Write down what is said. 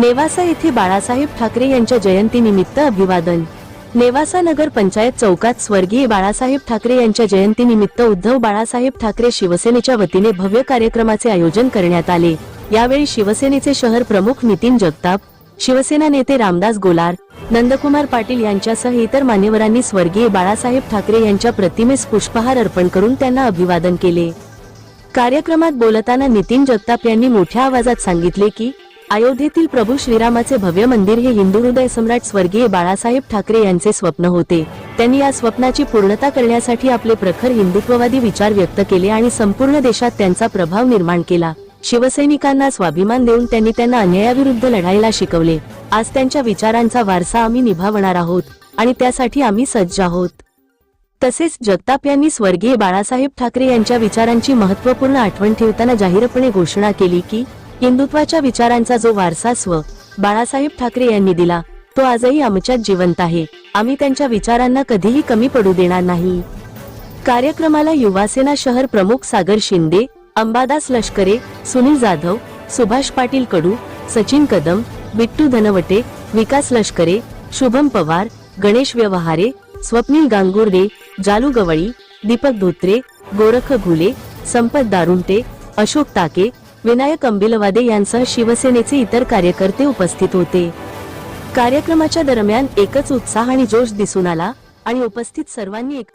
नेवासा येथे बाळासाहेब ठाकरे यांच्या जयंतीनिमित्त अभिवादन. नेवासा नगर पंचायत चौकात स्वर्गीय बाळासाहेब ठाकरे यांच्या जयंतीनिमित्त उद्धव बाळासाहेब ठाकरे शिवसेनेच्या वतीने भव्य कार्यक्रमाचे आयोजन करण्यात आले. यावेळी शिवसेनेचे शहर प्रमुख नितीन जगताप शिवसेना नेते रामदास गोलार नंदकुमार पाटील यांच्यासह इतर मान्यवरांनी स्वर्गीय बाळासाहेब ठाकरे यांच्या प्रतिमेस पुष्पहार अर्पण करून त्यांना अभिवादन केले. कार्यक्रमात बोलताना नितीन जगताप यांनी मोठ्या आवाजात सांगितले की अयोध्येतील प्रभू श्रीरामाचे भव्य मंदिर हे हिंदू हृदय सम्राट स्वर्गीय बाळासाहेब ठाकरे यांचे स्वप्न होते. त्यांनी या स्वप्नाची पूर्णता करण्यासाठी आपले प्रखर हिंदुत्ववादी विचार व्यक्त केले आणि संपूर्ण देशात त्यांचा प्रभाव निर्माण केला. शिवसैनिकांना स्वाभिमान देऊन त्यांनी त्यांना अन्यायाविरुद्ध लढायला शिकवले. आज त्यांच्या विचारांचा वारसा आम्ही निभावणार आहोत आणि त्यासाठी आम्ही सज्ज आहोत. तसेच जगताप यांनी स्वर्गीय बाळासाहेब ठाकरे यांच्या विचारांची महत्त्वपूर्ण आठवण ठेवताना जाहीरपणे घोषणा केली की हिंदुत्वाच्या विचारांचा जो वारसा स्व बाळासाहेब ठाकरे यांनी दिला तो आजही आमच्यात जिवंत आहे. आम्ही त्यांच्या विचारांना कधीही कमी पडू देणार नाही. कार्यक्रमाला युवासेना शहर प्रमुख सागर शिंदे अंबादास लष्करे सुनील जाधव सुभाष पाटील कडू सचिन कदम बिट्टू धनवटे विकास लष्करे शुभम पवार गणेश व्यवहारे स्वप्नील गांगुर्डे जालू गवळी दीपक धोत्रे गोरख घुले संपत दारुंटे अशोक ताके विनायक अंबिलवादे यांसह शिवसेनेचे इतर कार्यकर्ते उपस्थित होते. कार्यक्रमाच्या दरम्यान एकच उत्साह आणि जोश दिसून आला आणि उपस्थित सर्वांनी एक